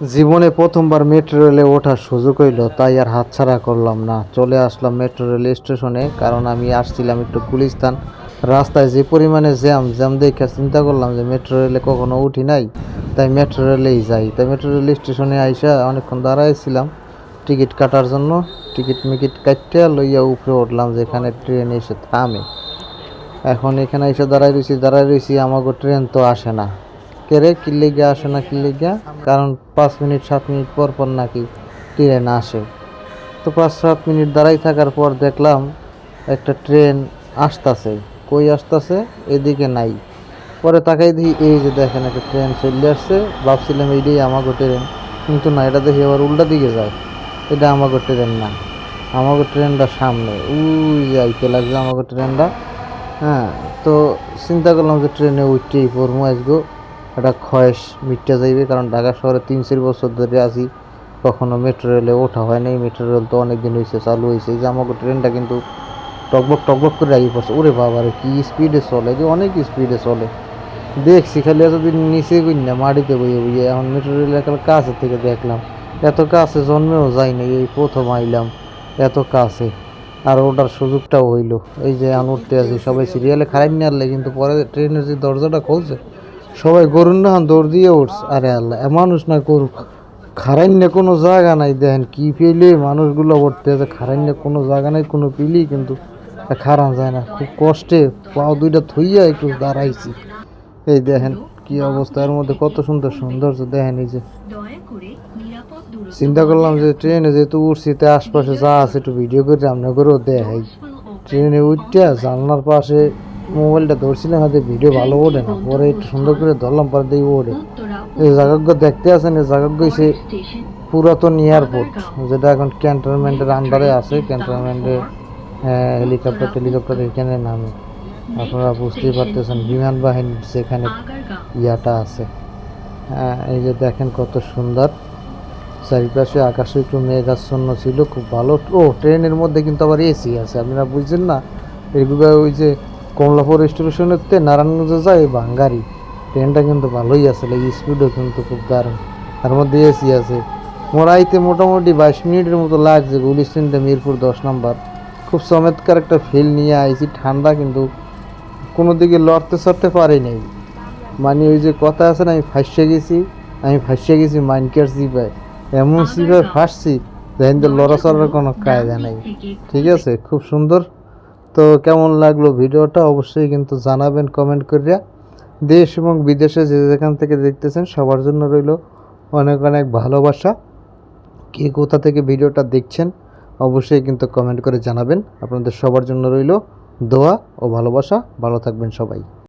জীবনে প্রথমবার মেট্রো রেলে ওঠার সুযোগ হইল, তাই আর হাতছাড়া করলাম না। চলে আসলাম মেট্রো রেল স্টেশনে, কারণ আমি আসছিলাম একটু গুলিস্তান। রাস্তায় যে পরিমাণে জ্যাম জ্যাম দেখে চিন্তা করলাম যে মেট্রো রেলে কখনো উঠি নাই, তাই মেট্রো রেলেই যাই। তাই মেট্রো রেল স্টেশনে আইসা অনেকক্ষণ দাঁড়াইছিলাম টিকিট কাটার জন্য। টিকিট মিকিট কাটতে লইয়া উপরে উঠলাম, যেখানে ট্রেন এসে থামে। এখন এখানে এসে দাঁড়াই রয়েছি দাঁড়াই রয়েছি আমাকে ট্রেন তো আসে না। কেরে কিল্লিগা আসে না কিল্লিগা কারণ পাঁচ মিনিট, সাত মিনিট পর পর নাকি ট্রেন আসে। তো পাঁচ, সাত মিনিট দাঁড়াই থাকার পর দেখলাম একটা ট্রেন আসতেছে। কই আসতেছে? এদিকে নাই। পরে তাকাই দেখি, এই যে দেখেন একটা ট্রেন চলে আসছে। ভাবছিলাম এইটাই আমাকে ট্রেন, কিন্তু না, এটা দেখি আবার উল্টা দিকে যায়। এটা আমাকে ট্রেন না। আমাকে ট্রেনটা সামনে। উই যাইতে লাগছে আমাকে ট্রেনটা। হ্যাঁ তো চিন্তা করলাম যে ট্রেনে উঠতেই পড়ব আজগো। একটা খয়েস মিটতে যাইবে, কারণ ঢাকা শহরে তিন চার বছর ধরে আছি। কখনো মেট্রো রেলে ওঠা হয় নাই মেট্রো রেল তো অনেক দিন হয়েছে চালু হয়েছে এই যে আমাকে ট্রেনটা কিন্তু টকবক টকবক করে আগে পড়ছে ওরে বাবা রে, কি স্পিডে চলে, যে অনেক স্পিডে চলে। দেখছি খালি এতদিন নিচে কই না মাটিতে বইয়ে বইয়ে, এখন মেট্রো রেল একেবারে কাছে থেকে দেখলাম। এত কাছে জন্মেও যায়নি এই প্রথম আইলাম এত কাছে। আর ওটার সুযোগটাও হইল। এই যে আমি উঠতে আছি, সবাই সিরিয়ালে খারাপ নিয়ে আনলে কিন্তু পরে ট্রেনের যে দরজাটা খুলছে সবাই গরুর না দৌড় দিয়ে উঠছে। আরে আল্লাহ মানুষ না গরু খারাইন্য কোনো জায়গা নাই। দেখেন কি পেলে মানুষগুলো উঠতে আছে খারাইন্য কোনো জায়গা নাই, কোনো পিলি কিন্তু খারান যায় না। খুব কষ্টে পাও দুইটা থইয়া একটু দাঁড়াইছি। এই দেখেন কি অবস্থা, এর মধ্যে কত সুন্দর সৌন্দর্য। দেখেন এই যে চিন্তা করলাম যে ট্রেনে যেহেতু উঠছি, তে আশপাশে যা আছে একটু ভিডিও করে রান্না করেও দেখাই। ট্রেনে উঠতে জানলার পাশে মোবাইলটা ধরছিলাম হাতে ভিডিও ভালো ওঠে না। পরে একটু সুন্দর করে ধরলাম, পরে দিয়ে ওঠে। এই জায়গাগুলো দেখতে আসেন এই জায়গাগুলো সে পুরাতন এয়ারপোর্ট, যেটা এখন ক্যান্টনমেন্টের আন্ডারে আছে। ক্যান্টনমেন্টে হেলিকপ্টার টেলিকপ্টার এখানে নামে। আপনারা বুঝতেই পারতেছেন, বিমান বাহিনীর যেখানে ইয়াটা আছে। এই যে দেখেন কত সুন্দর। চারিপাশে আকাশে একটু মেঘাচ্ছন্ন ছিল, খুব ভালো। ও, ট্রেনের মধ্যে কিন্তু আবার এসি আছে, আপনারা বুঝছেন না? এগুলো ওই যে কমলাপুর স্টেশনের তে নারায়ণগঞ্জে যায় বাঙ্গারি। ট্রেনটা কিন্তু ভালোই আছে স্পিডও কিন্তু খুব দারুণ। তার মধ্যে এসি আছে। মোরাইতে মোটামুটি বাইশ মিনিটের মতো লাগছে গুলিস্তানটা মিরপুর দশ নম্বর। খুব চমৎকার একটা ফিল নিয়ে আইছি ঠান্ডা কিন্তু কোনো দিকে লড়তে সরতে পারি নাই। মানে ওই যে কথা আছে না আমি ফাঁসে গেছি আমি ফাঁসে গেছি মাইনকের সিপাই এমন সিপাই ফাঁসছি দেখেন তো লড়াচড়ার কোনো কায়দা নেই। ঠিক আছে? খুব সুন্দর। তো কেমন লাগল ভিডিওটা অবশ্যই কিন্তু জানাবেন কমেন্ট করিয়া। দেশ এবং বিদেশে যে যেখান থেকে দেখতেছেন, সবার জন্য রইল অনেক অনেক ভালোবাসা। কে কোথা থেকে ভিডিওটা দেখছেন, অবশ্যই কিন্তু কমেন্ট করে জানাবেন। আপনাদের সবার জন্য রইল দোয়া ও ভালোবাসা। ভালো থাকবেন সবাই।